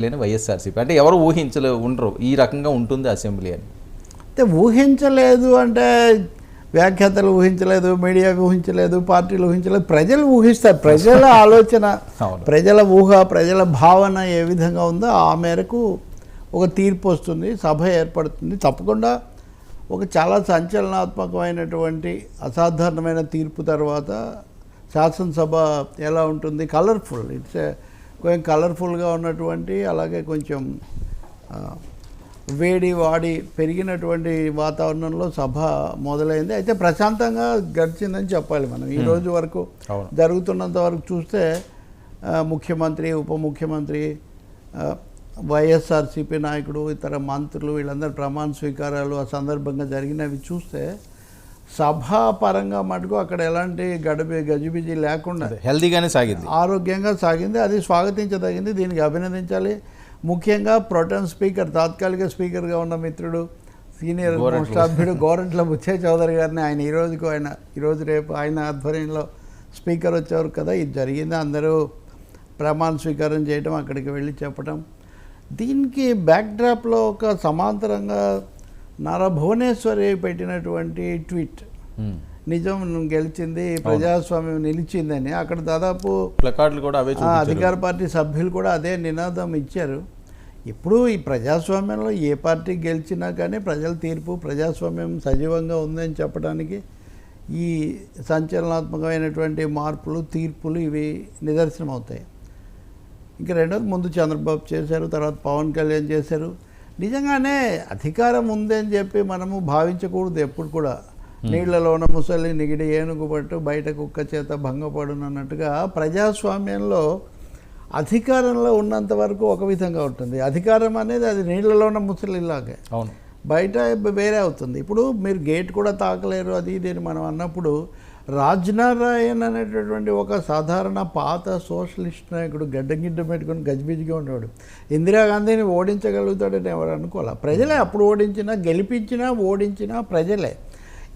లేని వైఎస్ఆర్సీపీ. అంటే ఎవరు ఊహించలే ఉండరు. ఈ రకంగా ఉంటుంది అసెంబ్లీ అని. అంటే ఊహించలేదు అంటే వ్యాఖ్యాతలు ఊహించలేదు మీడియా ఊహించలేదు పార్టీలు ఊహించలేదు. ప్రజలు ఊహిస్తారు. ప్రజల ఆలోచన. ప్రజల ఊహ ప్రజల భావన ఏ విధంగా ఉందో ఆ మేరకు ఒక తీర్పు వస్తుంది సభ ఏర్పడుతుంది. తప్పకుండా ఒక చాలా సంచలనాత్మకమైనటువంటి అసాధారణమైన తీర్పు తర్వాత శాసనసభ ఎలా ఉంటుంది? కలర్ఫుల్ ఇట్స్ కొంచెం కలర్ఫుల్గా ఉన్నటువంటి అలాగే కొంచెం వేడి వాడి పెరిగినటువంటి వాతావరణంలో సభ మొదలైంది. అయితే ప్రశాంతంగా గడిచిందని చెప్పాలి మనం. ఈ రోజు వరకు. జరుగుతున్నంత వరకు చూస్తే ముఖ్యమంత్రి ఉప ముఖ్యమంత్రి వైఎస్ఆర్సీపీ నాయకుడు ఇతర మంత్రులు వీళ్ళందరూ ప్రమాణ స్వీకారాలు ఆ సందర్భంగా జరిగినవి చూస్తే సభా పరంగా మటుకు అక్కడ ఎలాంటి గడిబి గజిబిజి లేకుండా హెల్దీగానే సాగింది. ఆరోగ్యంగా సాగింది అది స్వాగతించదగింది దీనికి అభినందించాలి. ముఖ్యంగా ప్రొటెన్ స్పీకర్ తాత్కాలిక స్పీకర్గా ఉన్న మిత్రుడు సీనియర్ సభ్యుడు గోరంట్ల బుచ్చయ్య చౌదరి గారిని ఆయన ఈ రోజుకు ఆయన ఈరోజు రేపు ఆయన ఆధ్వర్యంలో స్పీకర్ వచ్చేవారు కదా ఇది జరిగింది. అందరూ ప్రమాణ స్వీకారం చేయడం అక్కడికి వెళ్ళి చెప్పడం దీనికి బ్యాక్డ్రాప్లో ఒక సమాంతరంగా నారా భువనేశ్వరి పెట్టినటువంటి ట్వీట్. నిజం గెలిచింది ప్రజాస్వామ్యం నిలిచిందని. అక్కడ దాదాపు ప్లకార్డులు కూడా అవే అధికార పార్టీ సభ్యులు కూడా అదే నినాదం ఇచ్చారు. ఇప్పుడు ఈ ప్రజాస్వామ్యంలో ఏ పార్టీ గెలిచినా కానీ ప్రజల తీర్పు ప్రజాస్వామ్యం సజీవంగా ఉందని చెప్పడానికి ఈ సంచలనాత్మకమైనటువంటి మార్పులు తీర్పులు ఇవి నిదర్శనం అవుతాయి ఇంకా రెండోది ముందు చంద్రబాబు చేశారు తర్వాత పవన్ కళ్యాణ్ చేశారు. నిజంగానే అధికారం ఉందని చెప్పి మనము భావించకూడదు ఎప్పుడు కూడా. నీళ్ళలో ఉన్న ముసలి నిగిడి ఏనుగు పట్టు బయట కుక్క చేత భంగపడును అన్నట్టుగా ప్రజాస్వామ్యంలో అధికారంలో ఉన్నంత వరకు ఒక విధంగా ఉంటుంది. అధికారం అనేది అది నీళ్ళలో ఉన్న ముసలిలాగే. అవును. బయట వేరే అవుతుంది. ఇప్పుడు మీరు గేట్ కూడా తాకలేరు అది ఇది అని మనం అన్నప్పుడు రాజ్నారాయణ్ అనేటటువంటి ఒక సాధారణ పాత సోషలిస్ట్ నాయకుడు గడ్డగిడ్డ పెట్టుకుని గజిబిజిగా ఉన్నాడు ఇందిరాగాంధీని ఓడించగలుగుతాడని ఎవరు అనుకోవాలి? ప్రజలే అప్పుడు ఓడించినా గెలిపించినా ఓడించినా ప్రజలే.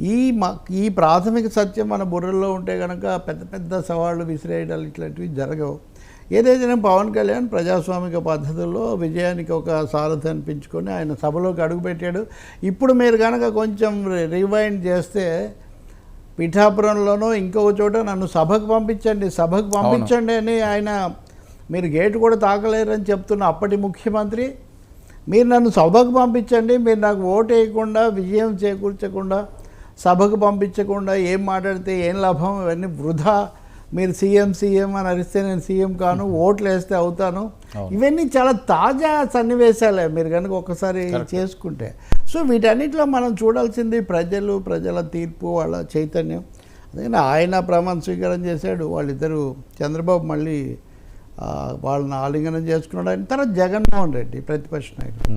ఈ మా ఈ ప్రాథమిక సత్యం మన బుర్రలో ఉంటే కనుక పెద్ద పెద్ద సవాళ్ళు విసిరేయడాలు ఇట్లాంటివి జరగవు. ఏదైతే పవన్ కళ్యాణ్ ప్రజాస్వామిక పద్ధతుల్లో విజయానికి ఒక సారథి అనిపించుకొని ఆయన సభలోకి అడుగుపెట్టాడు. ఇప్పుడు మీరు కనుక కొంచెం రివైండ్ చేస్తే పిఠాపురంలోనో ఇంకొక చోట నన్ను సభకు పంపించండి సభకు పంపించండి అని ఆయన మీరు గేటు కూడా తాకలేరని చెప్తున్న అప్పటి ముఖ్యమంత్రి మీరు నన్ను సభకు పంపించండి మీరు నాకు ఓటు వేయకుండా విజయం చేకూర్చకుండా సభకు పంపించకుండా ఏం మాట్లాడితే ఏం లాభం ఇవన్నీ వృధా. మీరు సీఎం సీఎం అని అరిస్తే నేను సీఎం కాను ఓట్లు వేస్తే అవుతాను. ఇవన్నీ చాలా తాజా సన్నివేశాలే మీరు కనుక ఒకసారి చేసుకుంటే. సో వీటన్నిటిలో మనం చూడాల్సింది ప్రజలు ప్రజల తీర్పు వాళ్ళ చైతన్యం. అందుకని ఆయన ప్రమాణ స్వీకారం చేశాడు. వాళ్ళిద్దరూ చంద్రబాబు మళ్ళీ వాళ్ళని ఆలింగనం చేసుకున్నాడు. ఆయన తర్వాత జగన్మోహన్ రెడ్డి ప్రతిపక్ష నాయకుడు.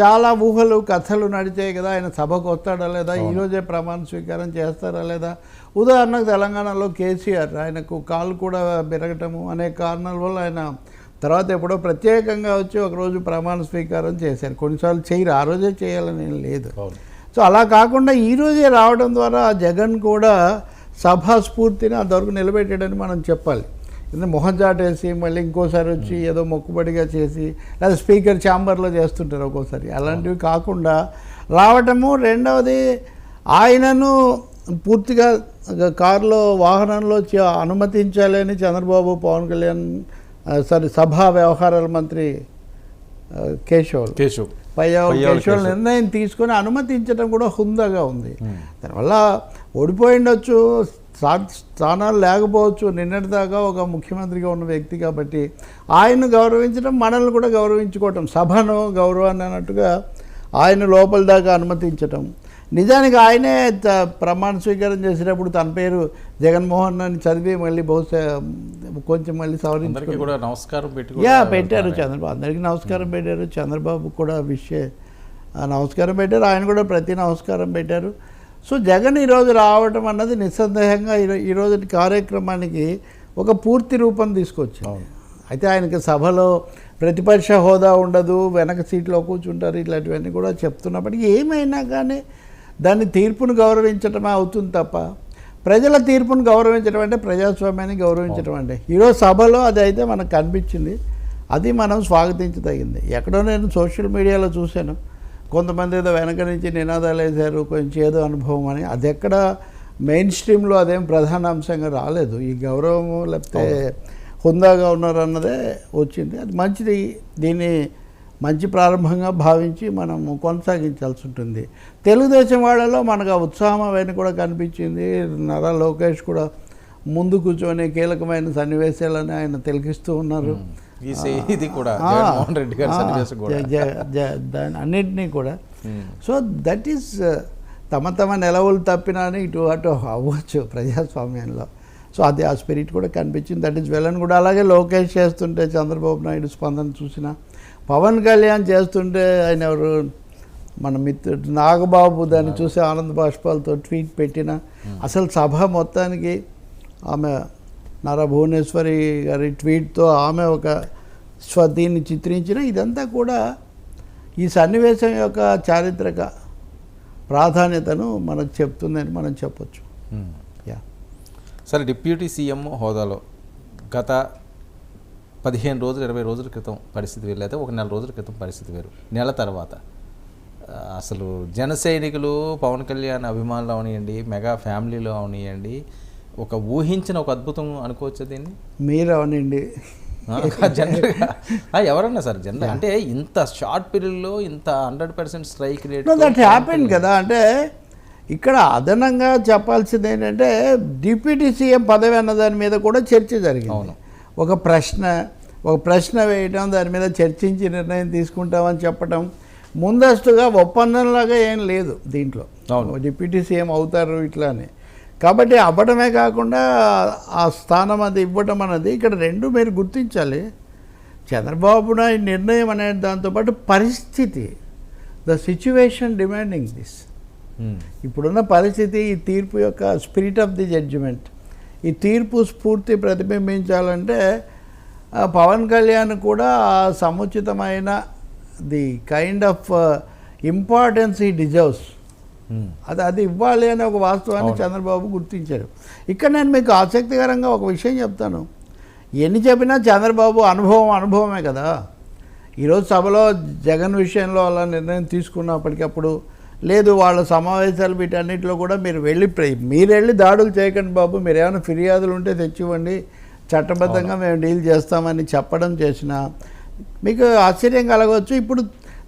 చాలా ఊహలు కథలు నడిచాయి కదా. ఆయన సభకు వస్తాడా లేదా? ఈరోజే ప్రమాణ స్వీకారం చేస్తారా లేదా? ఉదాహరణకు తెలంగాణలో కేసీఆర్ ఆయనకు కాలు కూడా పెరగటము అనే కారణాల వల్ల ఆయన తర్వాత ఎప్పుడో ప్రత్యేకంగా వచ్చి ఒకరోజు ప్రమాణ స్వీకారం చేశారు. కొన్నిసార్లు చేయరు. ఆ రోజే చేయాలని లేదు. సో అలా కాకుండా ఈ రోజే రావడం ద్వారా జగన్ కూడా సభా స్ఫూర్తిని అంతవరకు నిలబెట్టాడని మనం చెప్పాలి. ఎందుకంటే మొహం చాటేసి మళ్ళీ ఇంకోసారి వచ్చి ఏదో మొక్కుబడిగా చేసి లేదా స్పీకర్ ఛాంబర్లో చేస్తుంటారు ఒక్కోసారి. అలాంటివి కాకుండా రావటము రెండవది ఆయనను పూర్తిగా కారులో వాహనంలో అనుమతించాలని చంద్రబాబు పవన్ కళ్యాణ్ సారీ సభా వ్యవహారాల మంత్రి కేశవ్ కేశవ్ పయ్యావు కేశవులు కేశవ్. నిర్ణయం తీసుకొని అనుమతించడం కూడా హుందాగా ఉంది. దానివల్ల ఓడిపోయిండొచ్చు స్థా- స్థానాలు లేకపోవచ్చు నిన్నటిదాకా ఒక ముఖ్యమంత్రిగా ఉన్న వ్యక్తి కాబట్టి ఆయన గౌరవించడం మనల్ని కూడా గౌరవించుకోవటం సభను గౌరవాన్ని అన్నట్టుగా ఆయన లోపల దాకా అనుమతించటం నిజానికి ఆయనే ప్రమాణ స్వీకారం చేసేటప్పుడు తన పేరు జగన్మోహన్ అని చదివి మళ్ళీ బహుశా కొంచెం మళ్ళీ సవరించుకుని కూడా నమస్కారం పెట్టి యా పెట్టారు. చంద్రబాబు. అందరికీ నమస్కారం పెట్టారు. చంద్రబాబు కూడా విషయ నమస్కారం పెట్టారు. ఆయన కూడా ప్రతి నమస్కారం పెట్టారు. సో జగన్ ఈరోజు రావడం అన్నది నిస్సందేహంగా ఈరో- ఈ రోజు కార్యక్రమానికి ఒక పూర్తి రూపం తీసుకొచ్చింది. అయితే ఆయనకి సభలో ప్రతిపక్ష హోదా ఉండదు వెనక సీట్లో కూర్చుంటారు ఇట్లాంటివన్నీ కూడా చెప్తున్నప్పటికీ ఏమైనా కానీ దాన్ని తీర్పును గౌరవించడమే అవుతుంది తప్ప ప్రజల తీర్పును గౌరవించడం అంటే ప్రజాస్వామ్యాన్ని గౌరవించడం అంటే. ఈరోజు సభలో అది అయితే మనకు కనిపించింది. అది మనం స్వాగతించదగింది. ఎక్కడో నేను సోషల్ మీడియాలో చూశాను. కొంతమంది ఏదో వెనక నుంచి నినాదాలు వేశారు కొంచెం ఏదో అనుభవం అని. అది ఎక్కడ మెయిన్ స్ట్రీమ్లో అదేం ప్రధాన అంశంగా రాలేదు. ఈ గౌరవము లేకపోతే హుందాగా ఉన్నారు అన్నదే వచ్చింది. అది మంచిది. దీన్ని మంచి ప్రారంభంగా భావించి మనము కొనసాగించాల్సి ఉంటుంది తెలుగుదేశం వాళ్ళలో మనకు ఆ ఉత్సాహం అవన్నీ కూడా కనిపించింది. నారా లోకేష్ కూడా ముందు కూర్చొని కీలకమైన సన్నివేశాలని ఆయన తిలకిస్తూ ఉన్నారు. ఇది కూడా రెడ్డి దాని అన్నింటినీ కూడా. సో దట్ ఈస్ తమ తమ నిలవలు తప్పినా ఇటు అటు అవ్వచ్చు ప్రజాస్వామ్యంలో. సో అది ఆ స్పిరిట్ కూడా కనిపించింది. దట్ ఈస్ వెల్ అని కూడా అలాగే లోకేష్ చేస్తుంటే చంద్రబాబు నాయుడు స్పందన చూసిన పవన్ కళ్యాణ్ చేస్తుంటే ఆయన ఎవరు? మన మిత్రుడు నాగబాబు దాన్ని చూసి ఆనంద బాష్పాలతో ట్వీట్ పెట్టిన. అసలు సభ మొత్తానికి ఆమె నారా భువనేశ్వరి గారి ట్వీట్తో ఆమె ఒక స్వదీన్ని చిత్రించిన. ఇదంతా కూడా ఈ సన్నివేశం యొక్క చారిత్రక ప్రాధాన్యతను మనకు చెప్తుందని మనం చెప్పొచ్చు. Hmm. సరే డిప్యూటీ సీఎం హోదాలో గత పదిహేను రోజులు ఇరవై రోజుల క్రితం పరిస్థితి వేరు లేదా ఒక నెల రోజుల క్రితం పరిస్థితి వేరు. నెల తర్వాత. అసలు జన సైనికులు పవన్ కళ్యాణ్ అభిమానులు అవనియండి మెగా ఫ్యామిలీలో అవనియండి ఒక ఊహించిన ఒక అద్భుతం అనుకోవచ్చు దీన్ని? మీరు అవనండి జనరల్గా. ఎవరన్నా సార్ జనరల్ అంటే ఇంత షార్ట్ పీరియడ్లో ఇంత hundred percent strike rate that happen కదా అంటే ఇక్కడ అదనంగా చెప్పాల్సింది ఏంటంటే డిప్యూటీ సీఎం పదవి అన్న దాని మీద కూడా చర్చ జరిగింది. అవును. ఒక ప్రశ్న ఒక ప్రశ్న వేయటం దాని మీద చర్చించి నిర్ణయం తీసుకుంటామని చెప్పటం ముందస్తుగా ఒప్పందంలాగా ఏం లేదు దీంట్లో. అవును. డిప్యూటీ సీఎం అవుతారు ఇట్లా అని కాబట్టి అవ్వడమే కాకుండా ఆ స్థానం అది ఇవ్వటం అన్నది ఇక్కడ రెండు మీరు గుర్తించాలి. చంద్రబాబు నాయుడు నిర్ణయం అనే దాంతోపాటు పరిస్థితి ద సిచ్యువేషన్ డిమాండింగ్ దిస్ ఇప్పుడున్న పరిస్థితి ఈ తీర్పు యొక్క స్పిరిట్ ఆఫ్ ది జడ్జిమెంట్ ఈ తీర్పు స్ఫూర్తి ప్రతిబింబించాలంటే పవన్ కళ్యాణ్ కూడా ఆ సముచితమైన ది కైండ్ ఆఫ్ ఇంపార్టెన్స్ ఈ డిజర్వ్స్ అది అది ఇవ్వాలి అనే ఒక వాస్తవాన్ని. చంద్రబాబు గుర్తించారు. ఇక్కడ నేను మీకు ఆసక్తికరంగా ఒక విషయం చెప్తాను. ఎన్ని చెప్పినా చంద్రబాబు అనుభవం అనుభవమే కదా. ఈరోజు సభలో జగన్ విషయంలో అలా నిర్ణయం తీసుకున్నప్పటికప్పుడు లేదు వాళ్ళ సమావేశాలు వీటన్నిటిలో కూడా మీరు వెళ్ళి మీరు వెళ్ళి దాడులు చేయకండి బాబు. మీరు ఏమైనా ఫిర్యాదులు ఉంటే తెచ్చివ్వండి. చట్టబద్ధంగా మేము డీల్ చేస్తామని చెప్పడం చేసిన మీకు ఆశ్చర్యం కలగవచ్చు. ఇప్పుడు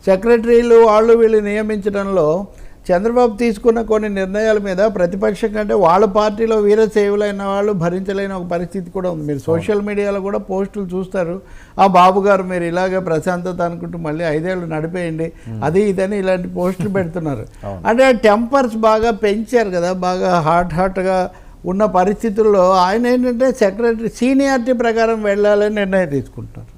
సెక్రటరీలు వాళ్ళు వీళ్ళు నియమించడంలో చంద్రబాబు తీసుకున్న కొన్ని నిర్ణయాల మీద ప్రతిపక్షం కంటే వాళ్ళ పార్టీలో వీరసేవులైన వాళ్ళు భరించలేని ఒక పరిస్థితి కూడా ఉంది. మీరు సోషల్ మీడియాలో కూడా పోస్టులు చూస్తారు. ఆ బాబు గారు మీరు ఇలాగే ప్రశాంతత అనుకుంటూ మళ్ళీ ఐదేళ్ళు నడిపేయండి. అది ఇదని ఇలాంటి పోస్టులు పెడుతున్నారు. అంటే టెంపర్స్ బాగా పెంచారు కదా బాగా హాట్ హాట్గా ఉన్న పరిస్థితుల్లో ఆయన ఏంటంటే సెక్రటరీ సీనియారిటీ ప్రకారం వెళ్ళాలని నిర్ణయం తీసుకుంటున్నారు.